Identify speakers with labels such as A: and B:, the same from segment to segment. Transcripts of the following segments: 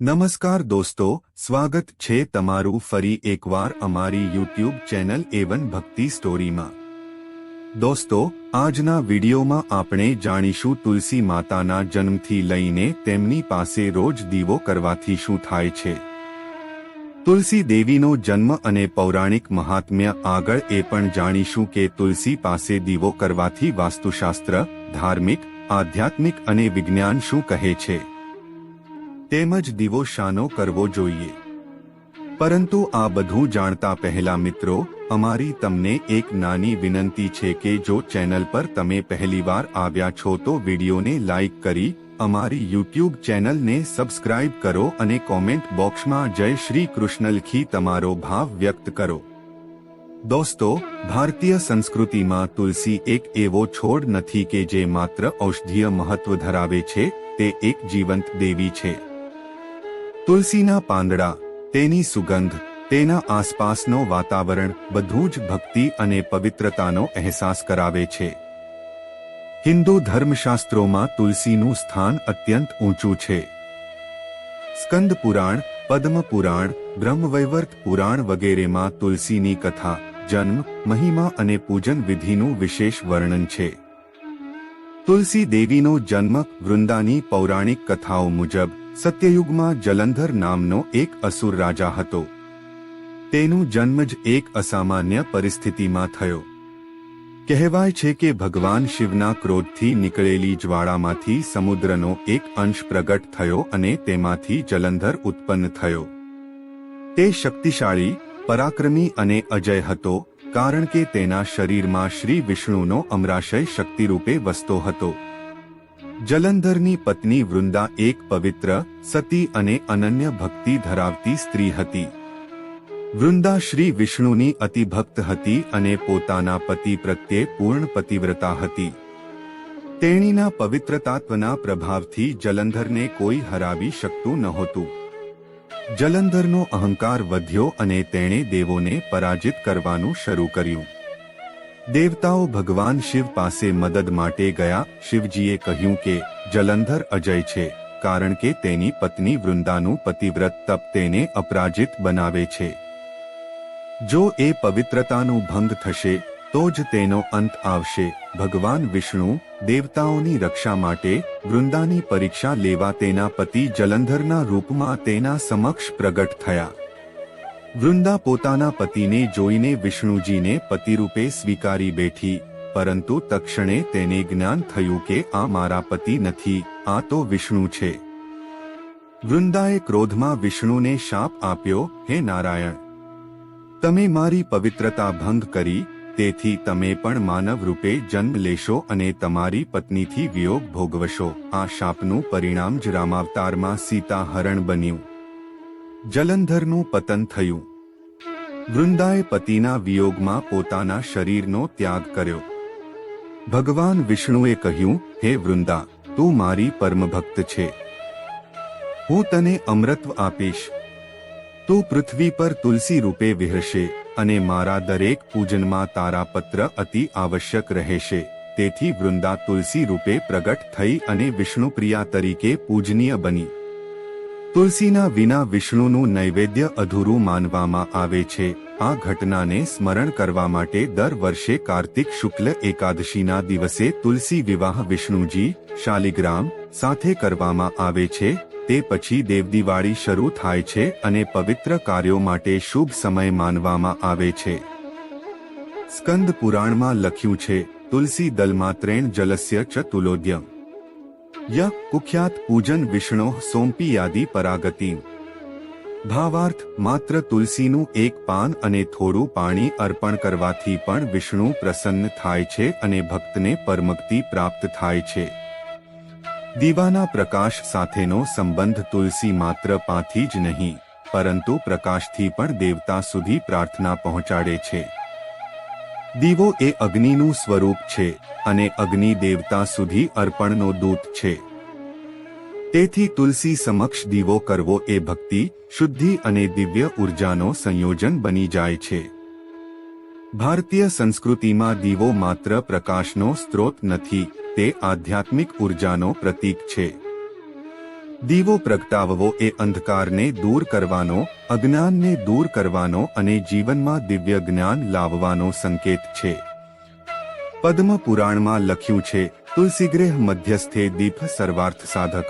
A: નમસ્કાર દોસ્તો, સ્વાગત છે તમારું ફરી એકવાર અમારી યુટ્યુબ ચેનલ એવન ભક્તિ સ્ટોરીમાં. દોસ્તો, આજના વિડીયોમાં આપણે જાણીશું તુલસી માતાના જન્મથી લઈને તેમની પાસે રોજ દીવો કરવાથી શું થાય છે. તુલસી દેવીનો જન્મ અને પૌરાણિક મહાત્મ્ય આગળ એ પણ જાણીશું કે તુલસી પાસે દીવો કરવાથી વાસ્તુશાસ્ત્ર, ધાર્મિક, આધ્યાત્મિક અને વિજ્ઞાન શું કહે છે. તેમજ દીવો શાનો કરવો જોઈએ. પરંતુ આ બધું જાણતા પહેલા મિત્રો, અમારી તમને એક નાની વિનંતી છે કે જો ચેનલ પર તમે પહેલીવાર આવ્યા છો તો વિડીયોને લાઇક કરી, અમારી યુટ્યુબ ચેનલને સબસ્ક્રાઇબ કરો અને કોમેન્ટ બોક્સમાં જય શ્રી કૃષ્ણ લખી તમારો ભાવ વ્યક્ત કરો. દોસ્તો, ભારતીય સંસ્કૃતિમાં તુલસી એક એવો છોડ નથી કે જે માત્ર ઔષધીય મહત્વ ધરાવે છે, તે એક જીવંત દેવી છે. તુલસીના પાંદડા, તેની સુગંધ, તેના આસપાસનો વાતાવરણ, બધું જ ભક્તિ અને પવિત્રતાનો અહેસાસ કરાવે છે. હિન્દુ ધર્મશાસ્ત્રોમાં તુલસીનું સ્થાન અત્યંત ઊંચું છે. સ્કંદ પુરાણ, પદ્મ પુરાણ, બ્રહ્મવૈવર્ત પુરાણ વગેરેમાં તુલસીની કથા, જન્મ, મહિમા અને પૂજન વિધિનું વિશેષ વર્ણન છે. તુલસી દેવીનો જન્મ વૃંદાની પૌરાણિક કથાઓ મુજબ સત્યયુગમાં જલંધર નામનો એક અસુર રાજા હતો. તેનું જન્મ જ એક અસામાન્ય પરિસ્થિતિમાં થયો. કહેવાય છે કે ભગવાન શિવના ક્રોધથી નીકળેલી જ્વાળામાંથી સમુદ્રનો એક અંશ પ્રગટ થયો અને તેમાંથી જલંધર ઉત્પન્ન થયો. તે શક્તિશાળી, પરાક્રમી અને અજય હતો, કારણ કે તેના શરીરમાં શ્રી વિષ્ણુનો અમરાશય શક્તિરૂપે વસતો હતો. જલંધરની પત્ની વૃંદા એક પવિત્ર, સતી અને અનન્ય ભક્તિ ધરાવતી સ્ત્રી હતી. વૃંદા શ્રી વિષ્ણુની અતિભક્ત હતી અને પોતાના પતિ પ્રત્યે પૂર્ણ પતિવ્રતા હતી. તેણીના પવિત્રતાત્વના પ્રભાવથી જલંધરને કોઈ હરાવી શકતું નહોતું. જલંધરનો અહંકાર વધ્યો અને તેણે દેવોને પરાજિત કરવાનું શરૂ કર્યું. દેવતાઓ ભગવાન શિવ પાસે મદદ માટે ગયા. શિવજીએ કહ્યું કે, જલંધર અજય છે, કારણ કે તેની પત્ની વૃંદાનું પતિવ્રત તપ તેને અપરાજિત બનાવે છે. જો એ પવિત્રતાનું ભંગ થશે, તો જ તેનો અંત આવશે. ભગવાન વિષ્ણુ દેવતાઓની રક્ષા માટે વૃંદાની પરીક્ષા લેવા તેના પતિ જલંધરના રૂપમાં તેના સમક્ષ પ્રગટ થયા. વૃંદા પોતાના પતિને જોઈને વિષ્ણુજીને પતિરૂપે સ્વીકારી બેઠી, પરંતુ તક્ષણે તેને જ્ઞાન થયું કે આ મારા પતિ નથી, આ તો વિષ્ણુ છે. વૃંદાએ ક્રોધમાં વિષ્ણુને શાપ આપ્યો, હે નારાયણ! તમે મારી પવિત્રતા ભંગ કરી, તેથી તમે પણ માનવ રૂપે જન્મ લેશો અને તમારી પત્નીથી વિયોગ ભોગવશો. આ શાપનું પરિણામ જ રામાવતારમાં સીતા હરણ બન્યું. જલંધરનું પતન થયું. વૃંદાએ પતિના વિયોગમાં પોતાના શરીરનો ત્યાગ કર્યો. ભગવાન વિષ્ણુએ કહ્યું, હે વૃંદા, તું મારી પરમભક્ત છે. હું તને અમૃત્વ આપીશ. તું પૃથ્વી પર તુલસી રૂપે વિહરશે અને મારા દરેક પૂજનમાં તારા પત્ર અતિ આવશ્યક રહેશે. તેથી વૃંદા તુલસી રૂપે પ્રગટ થઈ અને વિષ્ણુપ્રિયા તરીકે પૂજનીય બની. તુલસીના વિના વિષ્ણુનું નૈવેદ્ય અધૂરું માનવામાં આવે છે. આ ઘટનાને સ્મરણ કરવા માટે દર વર્ષે કાર્તિક શુક્લ એકાદશીના દિવસે તુલસી વિવાહ વિષ્ણુજી, શાલિગ્રામ, સાથે કરવામાં આવે છે. તે પછી દેવદિવાળી શરૂ થાય છે અને પવિત્ર કાર્યો માટે શુભ સમય માનવામાં આવે છે. સ્કંદ પુરાણમાં લખ્યું છે, તુલસી દલમાં ત્રેણ જલસ્ય ચ તુલોદ્યમ. ય કુખ્યાત પૂજન વિષ્ણો સોંપી યાદી પરાગતિ ભાવાર્થ માત્ર તુલસીનું એક પાન અને થોડું પાણી અર્પણ કરવાથી પણ વિષ્ણુ પ્રસન્ન થાય છે અને ભક્તને પરમક્તિ પ્રાપ્ત થાય છે. દીવાના પ્રકાશ સાથેનો સંબંધ તુલસી માત્ર પાથી જ નહીં, પરંતુ પ્રકાશથી પણ દેવતા સુધી પ્રાર્થના પહોંચાડે છે. દીવો એ અગ્નિનું સ્વરૂપ છે અને અગ્નિ દેવતા સુધી અર્પણનો દૂત છે. તેથી તુલસી સમક્ષ દીવો કરવો એ ભક્તિ, શુદ્ધિ અને દિવ્ય ઉર્જાનો સંયોજન બની જાય છે. ભારતીય સંસ્કૃતિમાં દીવો માત્ર પ્રકાશનો સ્ત્રોત નથી, તે આધ્યાત્મિક ઉર્જાનો પ્રતીક છે. દીવો પ્રગટાવવો એ અંધકારને દૂર કરવાનો, અજ્ઞાનને દૂર કરવાનો અને જીવનમાં દિવ્ય જ્ઞાન લાવવાનો સંકેત છે. પદ્મ પુરાણમાં લખ્યું છે, તુલસીગ્રહ મધ્યસ્થે દીપ સર્વાર્થ સાધક.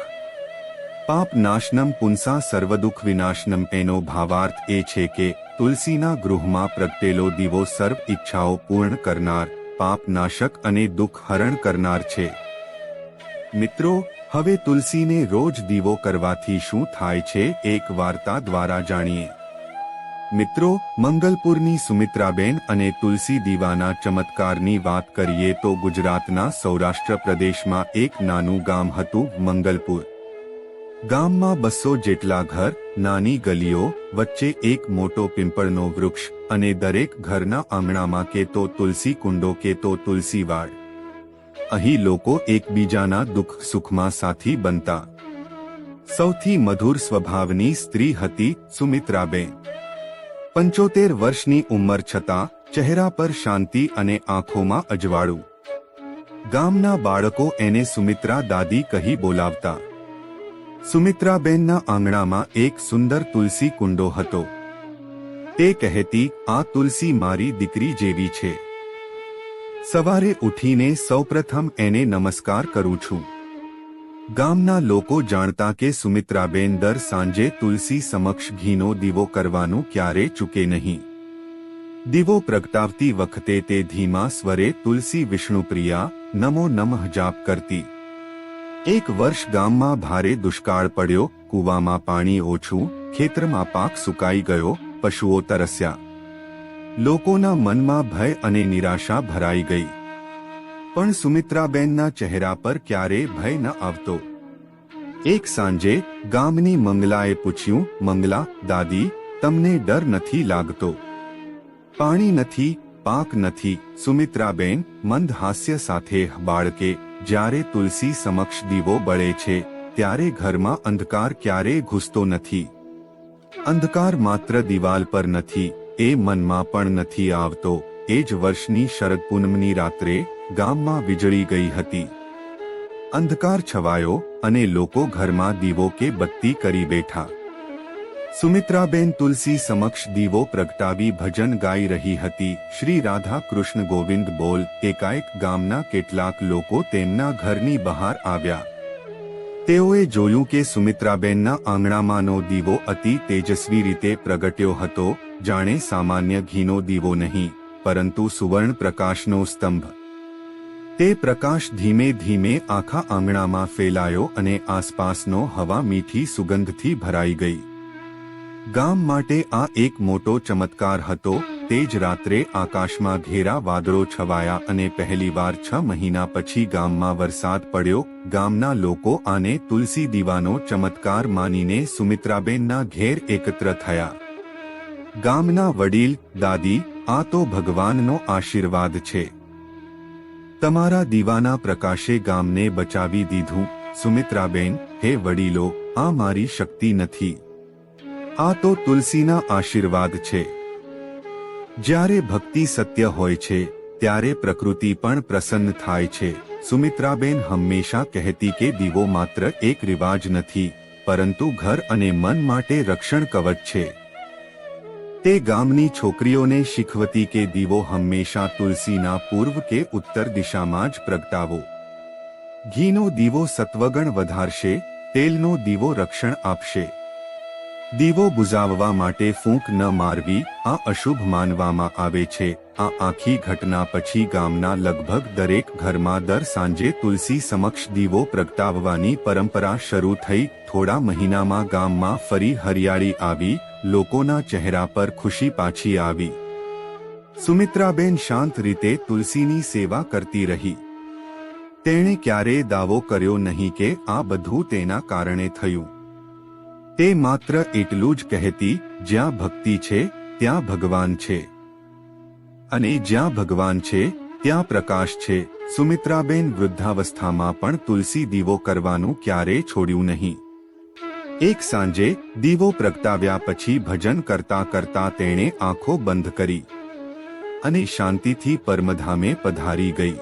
A: પાપ નાશનમ પુંસા સર્વદુઃખ વિનાશનમ. એનો ભાવાર્થ એ છે કે, તુલસીના ગૃહમાં પ્રગટેલો દીવો સર્વ ઈચ્છાઓ પૂર્ણ કરનાર, પાપ નાશક અને દુઃખ હરણ કરનાર છે. મિત્રો હવે તુલસીને રોજ દીવો કરવાથી શું થાય છે એક વાર્તા દ્વારા જાણીએ. મિત્રો, મંગલપુરની સુમિત્રાબેન અને તુલસી દીવાના ચમત્કારની વાત કરીએ તો ગુજરાતના સૌરાષ્ટ્ર પ્રદેશમાં એક નાનું ગામ હતું મંગલપુર. ગામમાં બસો જેટલા ઘર, નાની ગલીઓ, વચ્ચે એક મોટો પિંપળનો વૃક્ષ અને દરેક ઘરના આંગણામાં કે તો તુલસી કુંડો કે તો તુલસી વાડ. અહીં લોકો એકબીજાના દુઃખ સુખમાં સાથી બનતા. સૌથી મધુર સ્વભાવની સ્ત્રી હતી સુમિત્રાબેન. પંચોતેર વર્ષની ઉંમર છતાં, ચહેરા પર શાંતિ અને આંખોમાં અજવાળું. ગામના બાળકો એને સુમિત્રા દાદી કહી બોલાવતા. સુમિત્રાબેનના આંગણામાં એક સુંદર તુલસી કુંડો હતો. તે કહેતી, આ તુલસી મારી દીકરી જેવી છે. સવારે ઉઠીને સૌપ્રથમ એને નમસ્કાર કરું છું. ગામના લોકો જાણતા કે સુમિત્રાબેન દર સાંજે તુલસી સમક્ષ ઘીનો દીવો કરવાનું ક્યારે ચૂકે નહીં. દીવો પ્રગટાવતી વખતે તે ધીમા સ્વરે તુલસી વિષ્ણુપ્રિયા નમો નમઃ જાપ કરતી. એક વર્ષ ગામમાં ભારે દુષ્કાળ પડ્યો, કૂવામાં પાણી ઓછું, ખેતરમાં પાક સુકાઈ ગયો, પશુઓ તરસ્યા. લોકોના મનમાં ભય અને નિરાશા ભરાઈ ગઈ. પણ સુમિત્રાબેનના ચહેરા પર ક્યારે ભય ન આવતો. એક સાંજે ગામની મંગલાએ પૂછ્યું, મંગલા, દાદી, તમને ડર નથી લાગતો? પાણી નથી, પાક નથી. સુમિત્રાબેન મંદ હાસ્ય સાથે બાળકે જ્યારે તુલસી સમક્ષ દીવો બળે છે, ત્યારે ઘરમાં અંધકાર ક્યારે ઘૂસતો નથી. અંધકાર માત્ર દિવાલ પર નથી. એ મનમાં પણ નથી આવતો. એ જ વર્ષની શરદ પૂનમની રાત્રે ગામમાં વીજળી ગઈ હતી. અંધકાર છવાયો અને લોકો ઘરમાં દીવો કે બત્તી કરી બેઠા. સુમિત્રાબેન તુલસી સમક્ષ દીવો પ્રગટાવી ભજન ગાઈ રહી હતી. શ્રી રાધા કૃષ્ણ ગોવિંદ બોલ, એકાએક ગામના કેટલાક લોકો તેમના ઘરની બહાર આવ્યા. તેઓએ જોયું કે સુમિત્રાબેનના આંગણામાંનો દીવો અતિ તેજસ્વી રીતે પ્રગટ્યો હતો. જાણે સામાન્ય ઘીનો દીવો નહીં, પરંતુ સુવર્ણ પ્રકાશનો સ્તંભ. તે પ્રકાશ ધીમે ધીમે આખા આંગણામાં ફેલાયો અને આસપાસનો હવા મીઠી સુગંધથી ભરાઈ ગઈ. ગામ માટે આ એક મોટો ચમત્કાર હતો, તે જ રાત્રે આકાશમાં ઘેરા વાદળો છવાયા અને પહેલીવાર છ મહિના પછી ગામમાં વરસાદ પડ્યો, ગામના લોકો આને તુલસી દીવાનો ચમત્કાર માનીને સુમિત્રાબેનના ઘેર એકત્ર થયા. ગામના વડીલ, દાદી, આ તો ભગવાનનો આશીર્વાદ છે. તમારા દીવાના પ્રકાશે ગામને બચાવી દીધું, સુમિત્રાબેન, હે વડીલો, આ મારી શક્તિ નથી. આ તો તુલસીના આશીર્વાદ છે. જ્યારે ભક્તિ સત્ય હોય છે, ત્યારે પ્રકૃતિ પણ પ્રસન્ન થાય છે. સુમિત્રાબેન હંમેશા કહેતી કે દીવો માત્ર એક રિવાજ નથી, પરંતુ ઘર અને મન માટે રક્ષણ કવચ છે. તે ગામની છોકરીઓને શીખવતી કે દીવો હંમેશા તુલસીના પૂર્વ કે ઉત્તર દિશામાં જ પ્રગટાવો. ઘીનો દીવો સત્વગણ વધારશે, તેલનો દીવો રક્ષણ આપશે. દીવો બુઝાવવા માટે ફૂંક ન મારવી, આ અશુભ માનવામાં આવે છે. આ આખી ઘટના પછી ગામના લગભગ દરેક ઘરમાં દર સાંજે તુલસી સમક્ષ દીવો પ્રગટાવવાની પરંપરા શરૂ થઈ. થોડા મહિનામાં ગામમાં ફરી હરિયાળી આવી, લોકોના ચહેરા પર ખુશી પાછી આવી. સુમિત્રાબેન શાંત રીતે તુલસીની સેવા કરતી રહી. તેણે ક્યારેય દાવો કર્યો નહીં કે આ બધું તેના કારણે થયું. તે માત્ર એટલું જ કહેતી, જ્યાં ભક્તિ છે, ત્યાં ભગવાન છે. અને જ્યાં ભગવાન છે, ત્યાં પ્રકાશ છે. સુમિત્રાબેન વૃદ્ધાવસ્થામાં પણ તુલસી દીવો કરવાનું ક્યારેય છોડ્યું નહીં. એક સાંજે દીવો પ્રગટાવ્યા પછી ભજન કરતા કરતા તેણે આંખો બંધ કરી અને શાંતિથી પરમધામે પધારી ગઈ.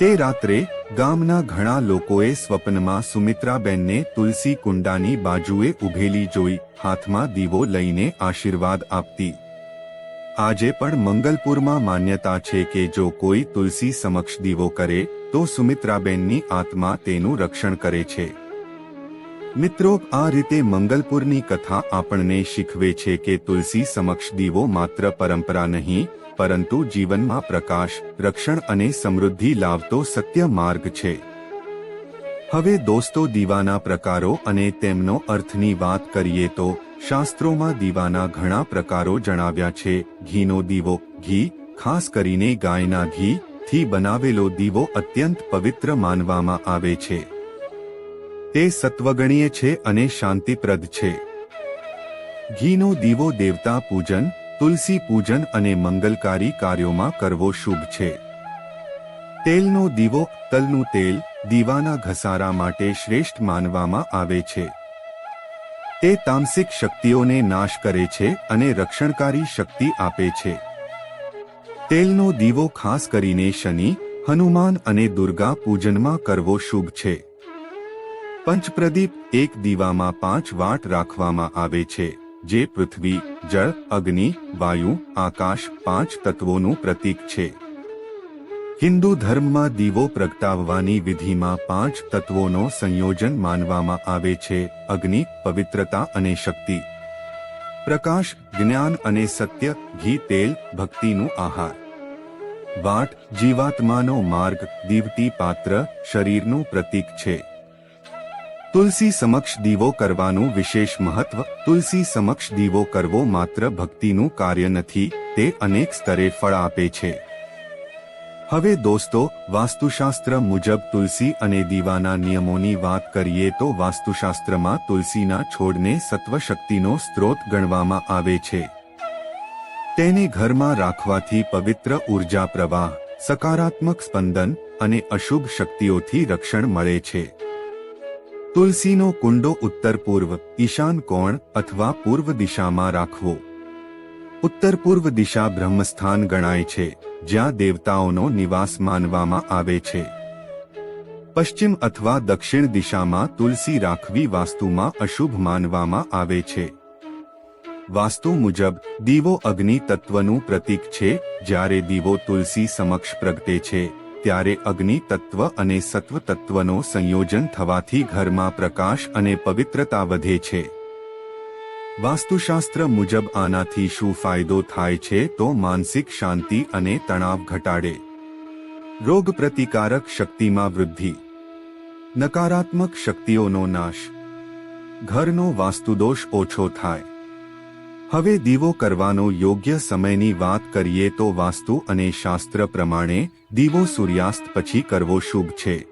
A: તે રાત્રે ગામના ઘણા લોકોએ સ્વપ્નમાં સુમિત્રાબેનને તુલસી કુંડાની બાજુએ ઊભેલી જોઈ હાથમાં દીવો લઈને આશીર્વાદ આપતી. આજે પણ મંગલપુરમાં માન્યતા છે કે જો કોઈ તુલસી સમક્ષ દીવો કરે, તો સુમિત્રાબેનની આત્મા તેનું રક્ષણ કરે છે. મિત્રો, આ રીતે મંગલપુરની કથા આપણને શીખવે છે કે તુલસી સમક્ષ દીવો માત્ર પરંપરા નહીં, પરંતુ જીવનમાં પ્રકાશ, રક્ષણ અને સમૃદ્ધિ લાવતો સત્ય માર્ગ છે. હવે દોસ્તો, દીવાના પ્રકારો અને તેમનો અર્થની વાત કરીએ તો, શાસ્ત્રોમાં દીવાના ઘણા પ્રકારો જણાવ્યા છે. ઘીનો દીવો, ઘી, ખાસ કરીને ગાયના ઘી, થી બનાવેલો દીવો અત્યંત પવિત્ર માનવામાં આવે છે. તે સત્વગણીય છે અને શાંતિપ્રદ છે. ઘીનો દીવો દેવતા પૂજન, તુલસી પૂજન અને મંગલકારી કાર્યોમાં કરવો શુભ છે. તેલનો દીવો તલનું તેલ દીવાના ઘસારા માટે શ્રેષ્ઠ માનવામાં આવે છે. તે તામસિક શક્તિઓને નાશ કરે છે અને રક્ષણકારી શક્તિ આપે છે. તેલનો દીવો ખાસ કરીને શનિ, હનુમાન અને દુર્ગા પૂજનમાં કરવો શુભ છે. પંચપ્રદીપ એક દીવામાં પાંચ વાટ રાખવામાં આવે છે, જે પૃથ્વી, જળ, અગ્નિ, વાયુ, આકાશ પાંચ તત્વોનું પ્રતીક છે. હિન્દુ ધર્મમાં દીવો પ્રગટાવવાની વિધિમાં પાંચ તત્વોનો સંયોજન માનવામાં આવે છે, અગ્નિ, પવિત્રતા અને શક્તિ. પ્રકાશ, જ્ઞાન અને સત્ય, ઘી, તેલ, ભક્તિનું આહાર. વાટ, જીવાત્માનો માર્ગ, દીવટી પાત્ર, શરીરનું પ્રતીક છે. તુલસી સમક્ષ દીવો કરવાનું વિશેષ મહત્વ, તુલસી સમક્ષ દીવો કરવો માત્ર ભક્તિનું કાર્ય નથી, તે અનેક સ્તરે ફળ આપે છે. હવે દોસ્તો, વાસ્તુશાસ્ત્ર મુજબ તુલસી અને દીવાના નિયમોની વાત કરીએ તો વાસ્તુશાસ્ત્રમાં તુલસીના છોડને સત્વશક્તિનો સ્ત્રોત ગણવામાં આવે છે. તેને ઘરમાં રાખવાથી પવિત્ર ઊર્જા પ્રવાહ, સકારાત્મક સ્પંદન અને અશુભ શક્તિઓથી રક્ષણ મળે છે. તુલસીનો કુંડો ઉત્તર પૂર્વ ઈશાન કોણ અથવા પૂર્વ દિશામાં રાખવો? ઉત્તર પૂર્વ દિશા બ્રહ્મસ્થાન ગણાય છે, જ્યાં દેવતાઓનો નિવાસ માનવામાં આવે છે. પશ્ચિમ અથવા દક્ષિણ દિશામાં તુલસી રાખવી વાસ્તુમાં અશુભ માનવામાં આવે છે. વાસ્તુ મુજબ, દીવો અગ્નિ તત્વનું પ્રતીક છે, જ્યારે દીવો તુલસી સમક્ષ પ્રગટે છે. ત્યારે અગ્નિ તત્વ અને સત્વ તત્વનો સંયોજન થવાથી ઘરમાં પ્રકાશ અને પવિત્રતા વધે છે. વાસ્તુશાસ્ત્ર મુજબ આનાથી શું ફાયદો થાય છે તો માનસિક શાંતિ અને તણાવ ઘટાડે. રોગ પ્રતિકારક શક્તિમાં વૃદ્ધિ. નકારાત્મક શક્તિઓનો નાશ. ઘરનો વાસ્તુદોષ ઓછો થાય. હવે દીવો કરવાનો યોગ્ય સમયની વાત કરીએ તો વાસ્તુ અને શાસ્ત્ર પ્રમાણે, દીવો સૂર્યાસ્ત પછી કરવો શુભ છે.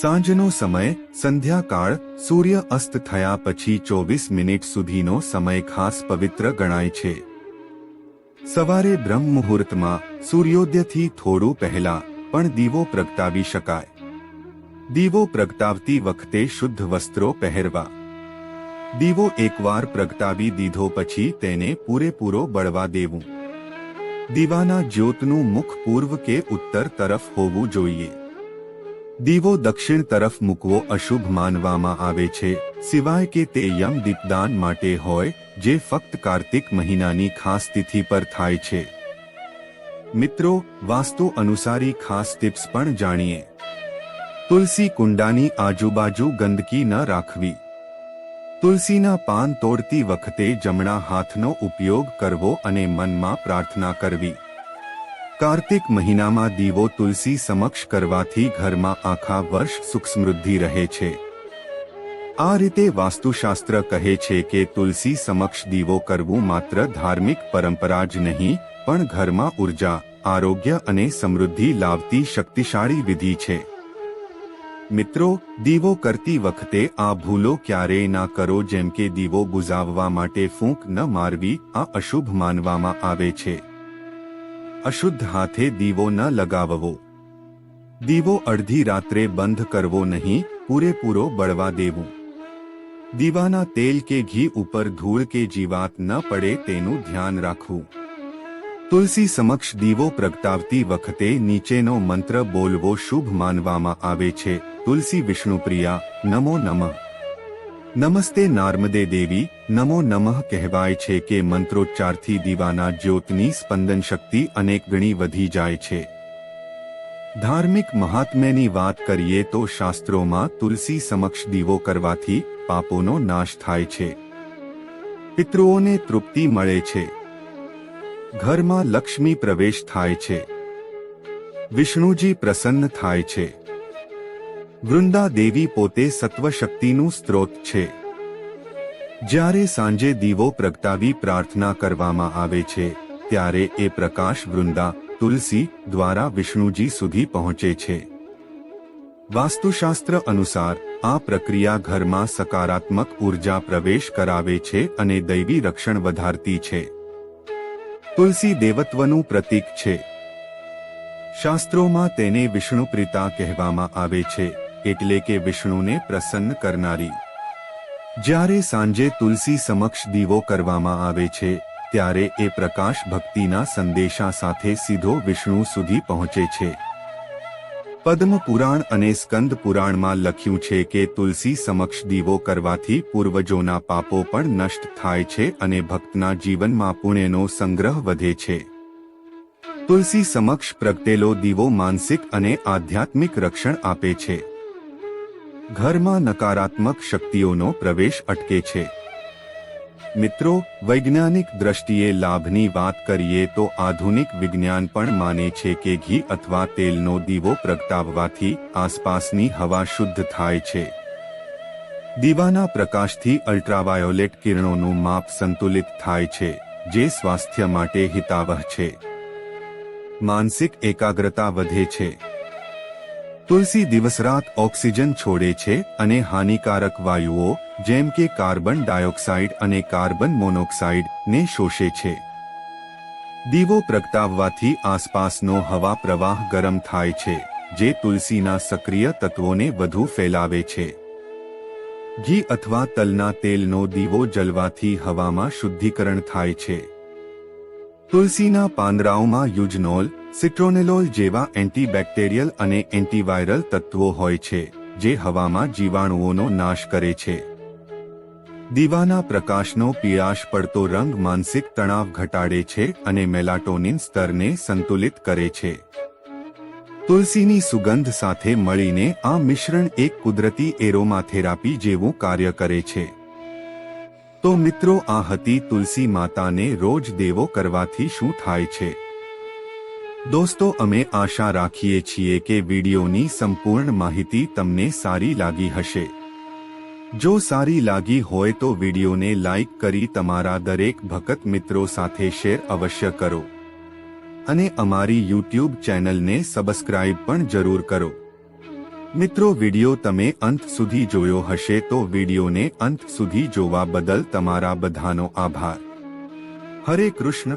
A: સાંજનો સમય, સંધ્યાકાળ, સૂર્ય અસ્ત થયા પછી ચોવીસ મિનિટ સુધીનો સમય ખાસ પવિત્ર ગણાય છે. સવારે બ્રહ્મ મુહૂર્તમાં, સૂર્યોદયથી થોડું પહેલા, પણ દીવો પ્રગટાવી શકાય. દીવો પ્રગટાવતી વખતે શુદ્ધ વસ્ત્રો પહેરવા. દીવો એકવાર પ્રગટાવી દીધો પછી તેને પૂરેપૂરો બળવા દેવું. દીવાના જ્યોતનું મુખ પૂર્વ કે ઉત્તર તરફ હોવું જોઈએ. દીવો દક્ષિણ તરફ મૂકવો અશુભ માનવામાં આવે છે, સિવાય કે તે યમ દીપદાન માટે હોય, જે ફક્ત કાર્તિક મહિનાની ખાસ તિથિ પર થાય છે. મિત્રો, વાસ્તુ અનુસારી ખાસ ટિપ્સ પણ જાણીએ. તુલસી કુંડાની આજુબાજુ ગંદકી ન રાખવી. તુલસીના પાન તોડતી વખતે જમણા હાથનો ઉપયોગ કરવો અને મનમાં પ્રાર્થના કરવી. કાર્તિક મહિનામાં દીવો તુલસી સમક્ષ કરવાથી ઘરમાં આખા વર્ષ સુખ સમૃદ્ધિ રહે છે. આ રીતે વાસ્તુશાસ્ત્ર કહે છે કે તુલસી સમક્ષ દીવો કરવું માત્ર ધાર્મિક પરંપરા જ નહીં, પણ ઘરમાં ઊર્જા, આરોગ્ય અને સમૃદ્ધિ લાવતી શક્તિશાળી વિધિ છે. મિત્રો, દીવો કરતી વખતે આ ભૂલો ક્યારેય ના કરો જેમ કે દીવો બુઝાવવા માટે ફૂંક ન મારવી, આ અશુભ માનવામાં આવે છે. અશુદ્ધ હાથે દીવો ન લગાવવો. દીવો અડધી રાત્રે બંધ કરવો નહીં, પૂરેપૂરો બળવા દેવું. દીવાના તેલ કે ઘી ઉપર ધૂળ કે જીવાત ન પડે તેનું ધ્યાન રાખવું. તુલસી સમક્ષ દીવો પ્રગટાવતી વખતે નીચેનો મંત્ર બોલવો શુભ માનવામાં આવે છે. તુલસી વિષ્ણુપ્રિયા, નમો નમઃ. નમસ્તે નાર્મદે દેવી, નમો નમઃ કહેવાય છે કે મંત્રોચ્ચારથી દીવાના જ્યોતની સ્પંદન શક્તિ અનેક ગણી વધી જાય છે. ધાર્મિક મહાત્મ્યની વાત કરીએ તો શાસ્ત્રોમાં તુલસી સમક્ષ દીવો કરવાથી પાપોનો નાશ થાય છે. પિતૃઓને તૃપ્તિ મળે છે. ઘરમાં લક્ષ્મી પ્રવેશ થાય છે. વિષ્ણુજી પ્રસન્ન થાય છે. વૃંદા દેવી પોતે સત્વશક્તિનું સ્ત્રોત છે. જ્યારે સાંજે દીવો પ્રગટાવી પ્રાર્થના કરવામાં આવે છે, ત્યારે એ પ્રકાશ વૃંદા, તુલસી દ્વારા વિષ્ણુજી સુધી પહોંચે છે. વાસ્તુશાસ્ત્ર અનુસાર, આ પ્રક્રિયા ઘરમાં સકારાત્મક ઊર્જા પ્રવેશ કરાવે છે અને દૈવી રક્ષણ વધારતી છે. તુલસી દેવત્વનું પ્રતીક છે. શાસ્ત્રોમાં તેને વિષ્ણુપ્રિતા કહેવામાં આવે છે, એટલે કે વિષ્ણુને પ્રસન્ન કરનારી. જ્યારે સાંજે તુલસી સમક્ષ દીવો કરવામાં આવે છે, ત્યારે એ પ્રકાશ ભક્તિના સંદેશા સાથે સીધો વિષ્ણુ સુધી પહોંચે છે. પદ્મ પુરાણ અને સ્કંદ પુરાણમાં લખ્યું છે કે તુલસી સમક્ષ દીવો કરવાથી પૂર્વજોના પાપો પણ નષ્ટ થાય છે અને ભક્તના જીવનમાં પુણ્યનો સંગ્રહ વધે છે. તુલસી સમક્ષ પ્રગટેલો દીવો માનસિક અને આધ્યાત્મિક રક્ષણ આપે છે. ઘરમાં નકારાત્મક શક્તિઓનો પ્રવેશ અટકે છે. મિત્રો, વૈજ્ઞાનિક દ્રષ્ટિએ લાભની વાત કરીએ તો આધુનિક વિજ્ઞાન પણ માને છે કે ઘી અથવા તેલનો દીવો પ્રગટાવવાથી આસપાસની હવા શુદ્ધ થાય છે. દીવાના પ્રકાશથી અલ્ટ્રાવાયોલેટ કિરણોનું માપ સંતુલિત થાય છે, જે સ્વાસ્થ્ય માટે હિતાવહ છે. માનસિક એકાગ્રતા વધે છે. તુલસી દિવસરાત ઓક્સિજન છોડે છે અને હાનિકારક વાયુઓ જેમ કે કાર્બન ડાયોક્સાઇડ અને કાર્બન મોનોક્સાઇડ ને શોષે છે. દીવો પ્રગટાવવાથી આસપાસનો હવા પ્રવાહ ગરમ થાય છે, જે તુલસીના સક્રિય તત્વોને વધુ ફેલાવે છે. ઘી અથવા તલના તેલનો દીવો જલવાથી હવામાં શુદ્ધિકરણ થાય છે. તુલસીના પાંદડાઓમાં યુજનોલ, સિટ્રોનેલોલ જેવા એન્ટીબેક્ટેરિયલ અને એન્ટીવાયરલ તત્વો હોય છે, જે હવામાં જીવાણુઓનો નાશ કરે છે. દીવાના પ્રકાશનો પીળાશ પડતો રંગ માનસિક તણાવ ઘટાડે છે અને મેલાટોનિન સ્તરને સંતુલિત કરે છે. તુલસીની સુગંધ સાથે મળીને આ મિશ્રણ એક કુદરતી એરોમાથેરાપી જેવું કાર્ય કરે છે. તો મિત્રો, આ હતી તુલસી માતાને રોજ દેવો કરવાથી શું થાય છે? દોસ્તો, અમે આશા રાખીએ છીએ કે વિડીયોની સંપૂર્ણ માહિતી તમને સારી લાગી હશે. જો સારી લાગી હોય તો વિડીયોને લાઇક કરી તમારા દરેક ભક્ત મિત્રો સાથે શેર અવશ્ય કરો. અને અમારી યુટ્યુબ ચેનલને સબસ્ક્રાઇબ પણ જરૂર કરો. મિત્રો, વીડિયો તમે અંત સુધી જોયો હશે તો વિડીયોને અંત સુધી જોવા બદલ તમારા બધાનો આભાર. હરે કૃષ્ણ.